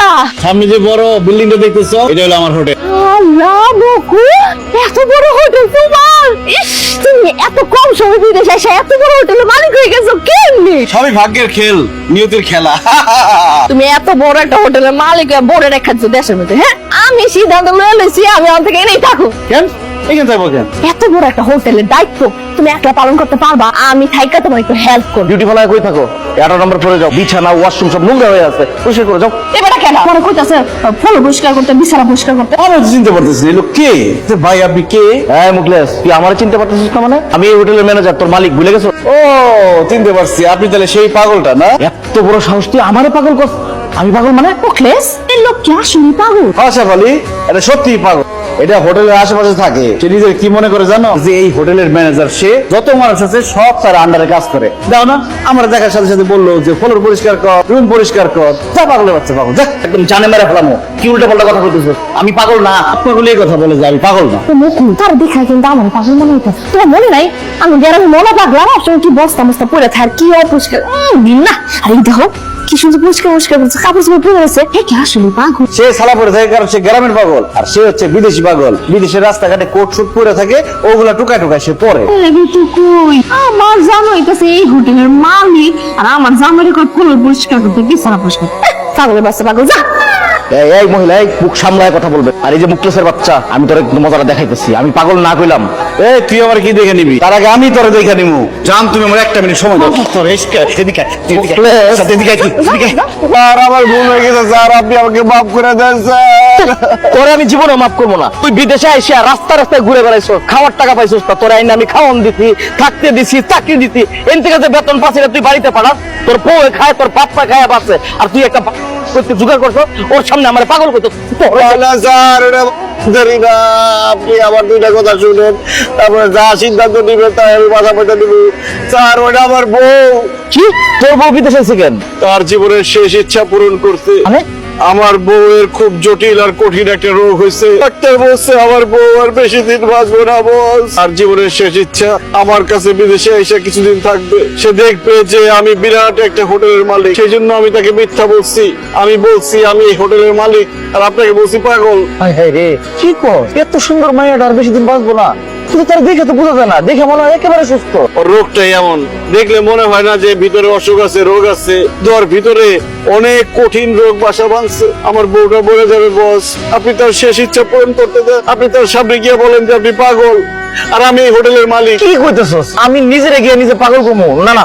এটা সামনে যে বড় বিল্ডিংটা দেখতেছো এটা হলো আমার হোটেল। আল্লাহ বকু এত বড় হোটেল তোমার। ইস তুমি এত কম সময় বিদেশে এসে এত বড় হোটেলের মালিক হয়ে গেছো কেমনি? সবই ভাগ্যের খেল নিয়তির খেলা। তুমি এত বড় একটা হোটেলের মালিক হয়ে বড় রেখাচ্ছ দেশের মধ্যে হ্যাঁ? আমি সিদ্ধান্ত লইছি আমি অন থেকে এনেই থাকো। কেন? এখানে থাকব কেন? এত বড় একটা হোটেলের দায়িত্ব তুমি একলা পালন করতে পারবা আমি থাইকা তোমার একটু হেল্প করব। ডিউটি ফলায় কই থাকো? এগারো নম্বর পরে যাও। বিছানা ওয়াশরুম সব নোংরা হয়ে আছে। পরিষ্কার করে যাও। এবারে কেন? পরে কইতাছে ফল পরিষ্কার করতে বিছানা পরিষ্কার করতে। আমি তো চিনতে পারতেছি এই লোক কে? তো ভাই আপনি কে? হ্যাঁ মুকলেশ তুই আমার চিনতে পারতেছিস না মানে? আমি এই হোটেলের ম্যানেজার তোর মালিক ভুলে গেছো? ও চিনতে পারছি আপনি তাহলে সেই পাগলটা না? এত বড় সাহস তুই আমারে পাগল কর আমি পাগল মানে? মুখলেস এই লোক কি আসলে পাগল? আশা আলী এটা সত্যি পাগল। এটা হোটেলের আশেপাশে থাকে। সে নিজের কি মনে করে জানো? যে এই হোটেলের ম্যানেজার সে যত মানুষ আছে সব তার আন্ডারে কাজ করে। দাও না। আমার দেখার সাথে সাথে বলল যে ফ্লোর পরিষ্কার কর রুম পরিষ্কার কর। যা পাগলের বাচ্চা পাগল যা একদম জানে মেরে ফেলামো। কি উল্টা পাল্টা কথা বলতেছিস আমি পাগল না। পাগল এই কথা বলে যে আমি পাগল না। তো মুকুল তার দেখা কিন্তু আমার পাগল মনে হইতেছে তোমার মনে নাই? আমি গ্রামে মনে পাগলাম সবসময় কি বস্তা মস্তা পড়ে থাকে কি অপরিষ্কার? না। আর দেখো কি সুন্দর পরিষ্কার পরিষ্কার বলছে কাপড় চোপড় পরে আছে। এ কি আসলে পাগল? সে সালা পরে থাকে কারণ সে গ্রামের পাগল আর সে হচ্ছে বিদেশি পাগল। বিদেশের রাস্তাঘাটে কোট শুট পরে থাকে ওগুলা টুকা টুকা সে পরে। লেগে কই? আমার জানো হইতাছে এই হোটেলের মালিক আর আমার জামাইরে কোট পরিষ্কার করতে বিছানা পরিষ্কার পাগলের বাচ্চা পাগল যা! এই এই মহিলা এই মুখ সামলায় কথা বলবে। আর এই যে মুকলেশের বাচ্চা আমি তোর একদম মজাটা দেখাইতেছি। আমি পাগল না কইলাম। এই তুই আমার কি দেখে নিবি? তার আগে আমি তোরে দেখে নিবো জান তুমি আমার একটা মিনিট সময় দাও। তোর এদিকে। আর আমার ভুল হয়ে গেছে স্যার আপনি আমাকে মাফ করে দেন স্যার। তোরে আমি জীবনে মাফ করব না। তুই বিদেশে আইসা রাস্তা রাস্তায় ঘুরে বেড়াইছো খাওয়ার টাকা পাইছিস তা তোর আইনে আমি খাওয়ান দিছি থাকতে দিছি চাকরি দিছি। এন থেকে যে বেতন পাচ্ছি না তুই বাড়িতে পাঠাস তোর বউ খায় তোর পাপ্পা খায় বাঁচে আর তুই একটা করতে জোগাড় করছ? ওর সামনে আমার পাগল করতো আপনি আমার দুইটা কথা শুনেন। তারপরে যা সিদ্ধান্ত নিবেন তাই আমি মাথা পেতে দিব। স্যার ওটা আমার বউ। কি? তোর বউ বিদেশে কেন? তার জীবনের শেষ ইচ্ছা পূরণ করছে। মানে? আমার বউয়ের খুব জটিল আর কঠিন একটা রোগ হয়েছে। ডাক্তার বলছে, আমার বউ আর বেশি দিন বাঁচবে না বস। আর জীবনের শেষ ইচ্ছা আমার কাছে বিদেশে এসে কিছুদিন থাকবে। সে দেখবে যে আমি বিরাট একটা হোটেলের মালিক। সেই জন্য আমি তাকে মিথ্যা বলছি। আমি বলছি, আমি এই হোটেলের মালিক আর আপনাকে বলছি পাগল। হাই হাই রে, কি কর এত সুন্দর মাইয়াটা আর বেশি দিন বাঁচবো না। কিন্তু তার দেখে তো বোঝা যায় না। দেখে মনে হয় একেবারে সুস্থ। রোগটাই এমন। দেখলে মনে হয় না যে ভিতরে অসুখ আছে, রোগ আছে। তোর ভিতরে অনেক কঠিন রোগ বাসা বাঁধছে আমার বউটা বলে যাবে, বস, আপনি তার শেষ ইচ্ছা পূরণ করতে দেন। আপনি তার সামনে গিয়ে বলেন যে আপনি পাগল। আর আমি এই হোটেলের মালিক। কি কইতেছস? আমি নিজেরে গিয়ে নিজে পাগল কমু না না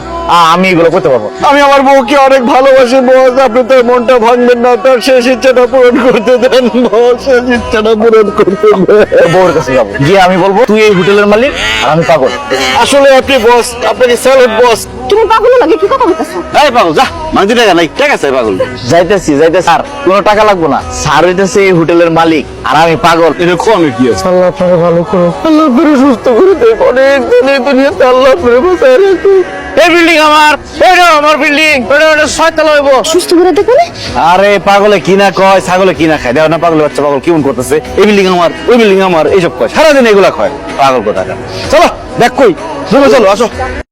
আমি এগুলো করতে পারব। আমি আমার বউকে অনেক ভালোবাসি বস। আপনি তার মনটা ভাঙবেন না তার শেষ ইচ্ছাটা পূরণ করতে দেন বস। শেষ ইচ্ছাটা পূরণ করতে দেন। তোর বউয়ের কাছে যাব। গিয়ে আমি বলব তুই এই হোটেলের মালিক আর আমি পাগল। আসলে আপনি বস আপনাকে স্যালুট বস। তুমি পাগল লাগে কি কথা বলতেছো এই পাগল যা। মাঝে টাকা নাই টাকা চাই পাগল। যাইতেছি যাইতেছি। স্যার কোনো টাকা লাগবো না। স্যার হইতেছে এই হোটেলের মালিক আর আমি পাগল। এটা কমে কি আছে? আল্লাহ আপনাকে ভালো করো আল্লাহ করে সুস্থ করে দেব অনেক দিন এই দুনিয়াতে আল্লাহ করে বাঁচায় রাখো এই বিল্ডিং আমার এটা আমার বিল্ডিং এটা এটা ছয়তলা হইব। সুস্থ করে দেখো আরে পাগলে কিনা কয় ছাগলে কিনা খায়? দেখো না পাগলে বাচ্চা পাগল কেমন করতেছে? এই বিল্ডিং আমার ওই বিল্ডিং আমার এইসব কয়। সারাদিন এগুলা কয় পাগল কোথাকার। চলো দেখ কই। চলো চলো আসো।